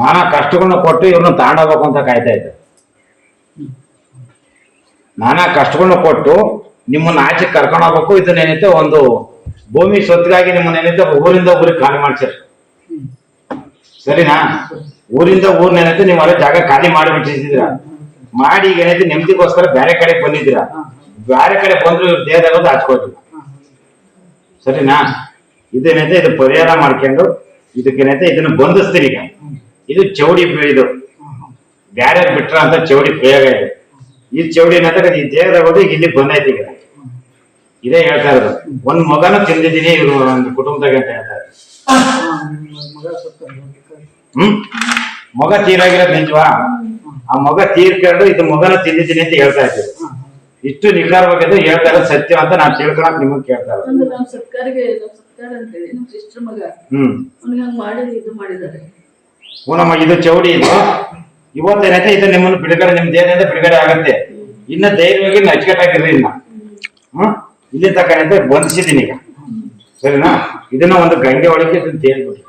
ನಾನಾ ಕಷ್ಟಗಳನ್ನ ಕೊಟ್ಟು ಇವ್ರನ್ನ ತಾಂಡೋಗ್ಬೇಕು ಅಂತ ಕಾಯ್ತಾ ಇದ್ದೆ. ನಾನಾ ಕಷ್ಟಗಳನ್ನ ಕೊಟ್ಟು ನಿಮ್ಮನ್ನ ಆಚೆ ಕರ್ಕೊಂಡು ಹೋಗ್ಬೇಕು. ಇದನ್ನೇನೈತೆ ಒಂದು ಭೂಮಿ ಸ್ವತ್ತಿಗಾಗಿ ನಿಮ್ಮನ್ನ ಏನೈತೆ ಊರಿಂದ ಊರಿಗೆ ಖಾಲಿ ಮಾಡ್ಸಿರಿ. ಸರಿನಾ? ಊರಿಂದ ಊರ್ನೇನೈತೆ ನೀವು ಅಲ್ಲೇ ಜಾಗ ಖಾಲಿ ಮಾಡಿಬಿಟ್ಟಿದ್ದೀರ? ಮಾಡಿ ಈಗ ಏನೈತೆ ನೆಮ್ಮದಿಗೋಸ್ಕರ ಬೇರೆ ಕಡೆ ಬಂದಿದ್ದೀರಾ? ಬೇರೆ ಕಡೆ ಬಂದ್ರು ಇವ್ರ ದೇಹದಾಗ ಹಚ್ಕೋದಿಲ್ಲ ಸರಿನಾ? ಇದೇನೈತೆ ಇದು ಪರಿಹಾರ ಮಾಡ್ಕೊಂಡು ಇದಕ್ಕೇನೈತೆ ಇದನ್ನ ಬಂಧಿಸ್ತೀರಿ ಈಗ. ಇದು ಚೌಡಿ ಇದು ಬ್ಯಾರೆ ಬಿಟ್ರ ಅಂತ ಚೌಡಿ ಪ್ರಯೋಗ ಇದೆ. ಈ ಚೌಡಿ ಏನಂದ್ರೆ ಈ ದೇಹದಾಗ ಇಲ್ಲಿ ಬಂದೈತಿ ಈಗ. ಇದೇ ಹೇಳ್ತಾ ಇರೋದು. ಒಂದ್ ಮಗನ ತಿಂದಿದ್ದೀನಿ ಇವ್ರು ಒಂದು ಕುಟುಂಬದಾಗ ಅಂತ ಹೇಳ್ತಾರೆ ಹ್ಮ್? ಮಗ ತೀರಾಗಿರೋದು ನಿಜವಾ? ಆ ಮಗ ತೀರ್ಕೊಂಡು ಇದು ಮಗನ ತಿಂದಿದ್ದೀನಿ ಅಂತ ಹೇಳ್ತಾ ಇದ್ದೀವಿ ಇಷ್ಟು ನಿಖರವಾಗಿದ್ದು ಹೇಳ್ತಾ ಇರೋದು ಸತ್ಯ ಅಂತ ನಾನು ತಿಳ್ಕೊಳಕ್ ನಿಮಗ್ ಕೇಳ್ತಾ ಇರೋದು. ಹ್ಮ್. ಮಾಡಿದ್ದಾರೆ. ನಮ್ಮ ಇದು ಚೌಡಿ ಇದು ಇವತ್ತೇನೈತೆ ಇದು ನಿಮ್ಮನ್ನು ಬಿಡುಗಡೆ ನಿಮ್ ದೇಹದಿಂದ ಬಿಡುಗಡೆ ಆಗತ್ತೆ. ಇನ್ನ ಧೈರ್ಯವಾಗಿ ಅಚ್ಚುಕಟ್ಟಾಗಿರ್ರಿ ಇನ್ನ. ಇಲ್ಲಿ ತಕ್ಕ ಬಂಧಿಸಿದ್ದೀನಿ ಈಗ. ಸರಿನಾ? ಇದನ್ನ ಒಂದು ಗಂಗೆ ಒಳಗೆ ಇದನ್ನ ತೇಲ್ಬಿಟ್ಟು